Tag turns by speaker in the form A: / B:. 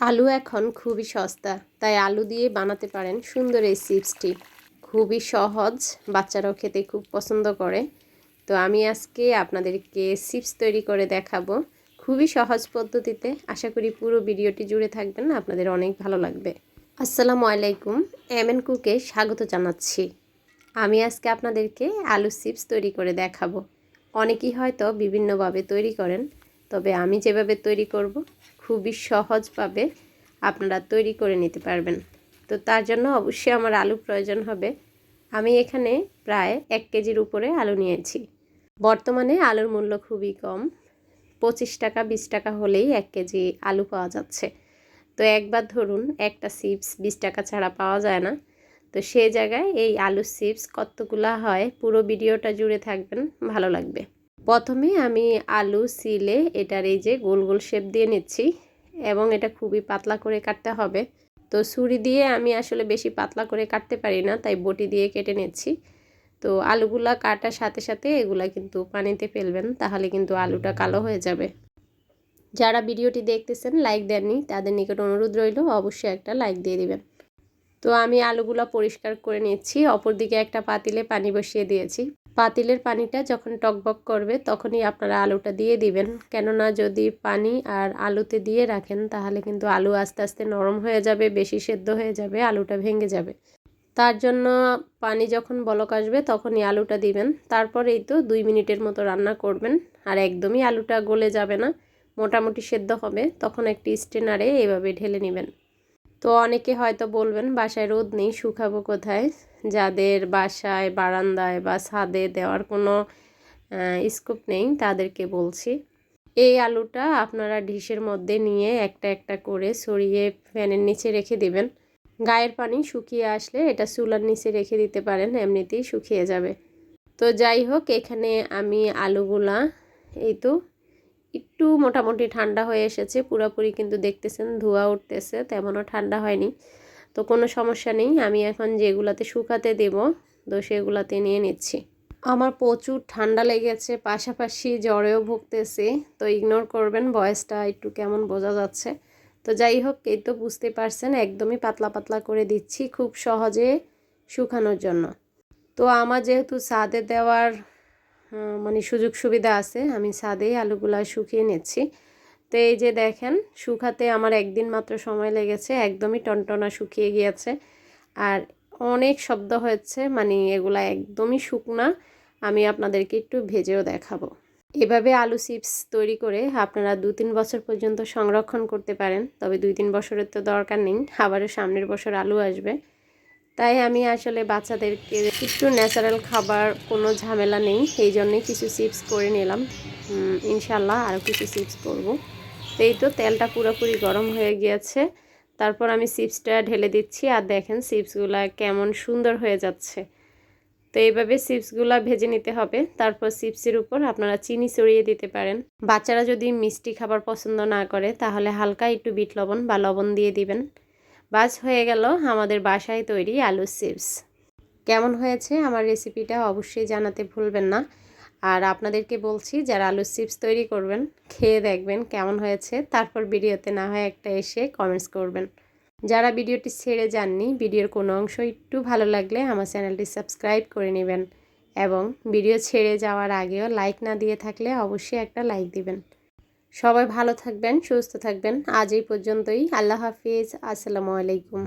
A: আলু এখন খুবই সস্তা, তাই আলু দিয়ে বানাতে পারেন সুন্দর এই চিপসটি। খুবই সহজ, বাচ্চারাও খেতে খুব পছন্দ করে। তো আমি আজকে আপনাদেরকে চিপস তৈরি করে দেখাবো খুবই সহজ পদ্ধতিতে। আশা করি পুরো ভিডিওটি জুড়ে থাকবেন, আপনাদের অনেক ভালো লাগবে। আসসালামু আলাইকুম, এম এন কুকে স্বাগত জানাচ্ছি। আমি আজকে আপনাদেরকে আলু চিপস তৈরি করে দেখাবো। অনেকেই হয়তো বিভিন্নভাবে তৈরি করেন, তবে আমি যেভাবে তৈরি করব খুবই সহজভাবে আপনারা তৈরি করে নিতে পারবেন। তো তার জন্য অবশ্যই আমার আলু প্রয়োজন হবে। আমি এখানে প্রায় এক কেজির উপরে আলু নিয়েছি। বর্তমানে আলুর মূল্য খুবই কম। পঁচিশ টাকা, বিশ টাকা হলেই এক কেজি আলু পাওয়া যাচ্ছে। তো একবার ধরুন একটা চিপস বিশ টাকা ছাড়া পাওয়া যায় না। তো সেই জায়গায় এই আলু চিপস কতগুলা হয় পুরো ভিডিওটা জুড়ে থাকবেন, ভালো লাগবে। প্রথমে আমি আলু সিলে এটার এই যে গোল গোল শেপ দিয়ে নিচ্ছি এবং এটা খুবই পাতলা করে কাটতে হবে। তো ছুরি দিয়ে আমি আসলে বেশি পাতলা করে কাটতে পারি না, তাই বটি দিয়ে কেটে নিচ্ছি। তো আলুগুলা কাটার সাথে সাথে এগুলা কিন্তু পানিতে ফেলবেন, তাহলে কিন্তু আলুটা কালো হয়ে যাবে। যারা ভিডিওটি দেখতেছেন লাইক দেননি, তাদের নিকট অনুরোধ রইল, অবশ্যই একটা লাইক দিয়ে দিবেন। তো আমি আলুগুলো পরিষ্কার করে নিচ্ছি, অপরদিকে একটা পাতিলে পানি বসিয়ে দিয়েছি। পাতিলের পানিটা যখন টকবক করবে তখনই আপনারা আলুটা দিয়ে দিবেন। কেননা যদি পানি আর আলুতে দিয়ে রাখেন তাহলে কিন্তু আলু আস্তে আস্তে নরম হয়ে যাবে, বেশি সেদ্ধ হয়ে যাবে, আলুটা ভেঙে যাবে। তার জন্য পানি যখন বলক আসবে তখনই আলুটা দিবেন। তারপর এই তো দুই মিনিটের মতো রান্না করবেন আর একদমই আলুটা গলে যাবে না, মোটামুটি সেদ্ধ হবে, তখন একটি স্টেনারে এভাবে ঢেলে নেবেন। তো অনেকে হয়তো বলবেন, বাসায় রোদ নেই, শুকাবো কোথায়? যাদের বাসায়, বারান্দায় বা ছাদে দেওয়ার কোনো স্কোপ নেই, তাদেরকে বলছি। এই আলুটা আপনারা ডিশের মধ্যে নিয়ে একটা একটা করে সরিয়ে ফ্যানের নিচে রেখে দিবেন। গায়ের পানি শুকিয়ে আসলে এটা চুলার নিচে রেখে দিতে পারেন, এমনিতেই শুকিয়ে যাবে। তো যাই হোক, এখানে আমি আলুগুলা, এই তো, একটু মোটামুটি ঠান্ডা হয়ে এসেছে, পুরোপুরি কিন্তু দেখতেছেন ধোয়া উঠতেছে, তেমনও ঠান্ডা হয়নি। তো কোনো সমস্যা নেই, আমি এখন যেগুলাতে শুকাতে দেব, তো সেগুলাতে নিয়ে নিচ্ছি। আমার প্রচুর ঠান্ডা লেগেছে, পাশাপাশি জ্বরেও ভুগতেছি, তো ইগনোর করবেন, বয়সটা একটু কেমন বোঝা যাচ্ছে। তো যাই হোক, এই তো বুঝতে পারছেন, একদমই পাতলা পাতলা করে দিচ্ছি, খুব সহজে শুকানোর জন্য। তো আমার যেহেতু সাদে দেওয়ার মানে সুযোগ সুবিধা আছে, আমি ছাদেই আলুগুলা শুকিয়ে নিচ্ছি। তো এই যে দেখেন, শুকাতে আমার একদিন মাত্র সময় লেগেছে, একদমই টনটনা শুকিয়ে গিয়েছে। আর অনেক শব্দ হয়েছে মানে এগুলা একদমই শুকনা। আমি আপনাদেরকে একটু ভেজেও দেখাবো। এভাবে আলু চিপস তৈরি করে আপনারা দু তিন বছর পর্যন্ত সংরক্ষণ করতে পারেন, তবে দুই তিন বছরের তো দরকার নেই, আবারও সামনের বছর আলু আসবে। তাই আমি আসলে বাচ্চাদেরকে একটু ন্যাচারাল খাবার, কোনো ঝামেলা নেই। সেই জন্যই কিছু চিপস করে নিলাম। ইনশাল্লাহ আরও কিছু চিপস করব। তো এই তো তেলটা পুরোপুরি গরম হয়ে গিয়েছে। তারপর আমি চিপসটা ঢেলে দিচ্ছি। আর দেখেন চিপসগুলো কেমন সুন্দর হয়ে যাচ্ছে। তো এইভাবে চিপসগুলো ভেজে নিতে হবে। তারপর চিপসের উপর আপনারা চিনি চড়িয়ে দিতে পারেন। বাচ্চারা যদি মিষ্টি খাবার পছন্দ না করে, তাহলে হালকা একটু বিট লবণ বা লবণ দিয়ে দিবেন। বাস হয়ে গেল আমাদের বাসায় তৈরি আলু চিপস। কেমন হয়েছে আমার রেসিপিটা অবশ্যই জানাতে ভুলবেন না। আর আপনাদেরকে বলছি, যারা আলু চিপস তৈরি করবেন, খেয়ে দেখবেন কেমন হয়েছে। তারপর ভিডিওতে না হয় একটা এসে কমেন্টস করবেন। যারা ভিডিওটি ছেড়ে যাননি, ভিডিওর কোনো অংশ একটু ভালো লাগলে আমার চ্যানেলটি সাবস্ক্রাইব করে নেবেন। এবং ভিডিও ছেড়ে যাওয়ার আগেও লাইক না দিয়ে থাকলে অবশ্যই একটা লাইক দিবেন। সবাই ভালো থাকবেন সুস্থ থাকবেন। আজ এই পর্যন্তই। আল্লাহ হাফিজ। আসসালামু আলাইকুম।